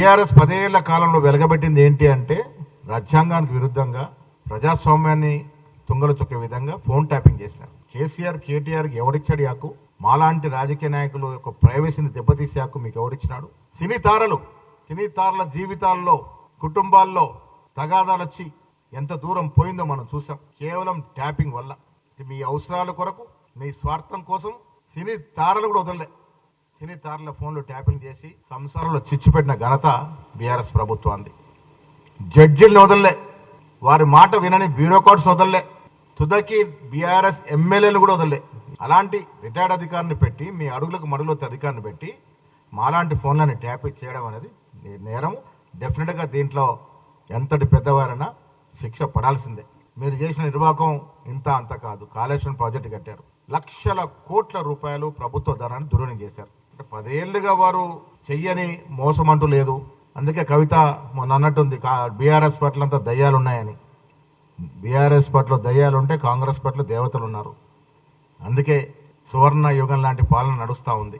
BRS పదేళ్ళ కాలంలో వెలగబెట్టింది ఏంటి అంటే రాజ్యాంగానికి విరుద్ధంగా ప్రజాస్వామ్యాన్ని తుంగలు తొక్కే విధంగా ఫోన్ ట్యాపింగ్ చేసినారు. కేసీఆర్ కేటీఆర్కి ఎవడిచ్చాడు యాకు మాలాంటి రాజకీయ నాయకులు యొక్క ప్రైవసీని దెబ్బతీసే హక్కు మీకు ఎవడిచ్చినాడు? సినీ తారలు సినీ తారల జీవితాల్లో కుటుంబాల్లో తగాదాలు వచ్చి ఎంత దూరం పోయిందో మనం చూసాం. కేవలం ట్యాపింగ్ వల్ల. మీ అవసరాల కొరకు మీ స్వార్థం కోసం సినీ తారలు కూడా వదలలే. సినీతారుల ఫోన్లు ట్యాపింగ్ చేసి సంసారంలో చిచ్చుపెట్టిన ఘనత బీఆర్ఎస్ ప్రభుత్వాన్ని జడ్జిల్ని వదలలే. వారి మాట వినని బ్యూరోక్రాట్స్ వదలలే. తుదకి బీఆర్ఎస్ ఎమ్మెల్యేలు కూడా వదలలే. అలాంటి రిటైర్డ్ అధికారిని పెట్టి మీ అడుగులకు మడుగులొత్తే అధికారిని పెట్టి మాలాంటి ఫోన్లని ట్యాప్ చేయడం అనేది నేరం డెఫినెట్గా దీంట్లో ఎంతటి పెద్దవారైనా శిక్ష పడాల్సిందే. మీరు చేసిన నిర్వాహకం ఇంత అంత కాదు. కాళేశ్వరం ప్రాజెక్టు కట్టారు. లక్షల కోట్ల రూపాయలు ప్రభుత్వ ధనాన్ని దుర్వినియోగం చేశారు. పదేళ్ళుగా వారు చెయ్యని మోసం అంటూ లేదు. అందుకే కవిత మొన్న అన్నట్టుంది బీఆర్ఎస్ పట్ల అంతా దయ్యాలు ఉన్నాయని బీఆర్ఎస్ పట్ల దయ్యాలు ఉంటే కాంగ్రెస్ పట్ల దేవతలు ఉన్నారు అందుకే సువర్ణ యుగం లాంటి పాలన నడుస్తూ ఉంది.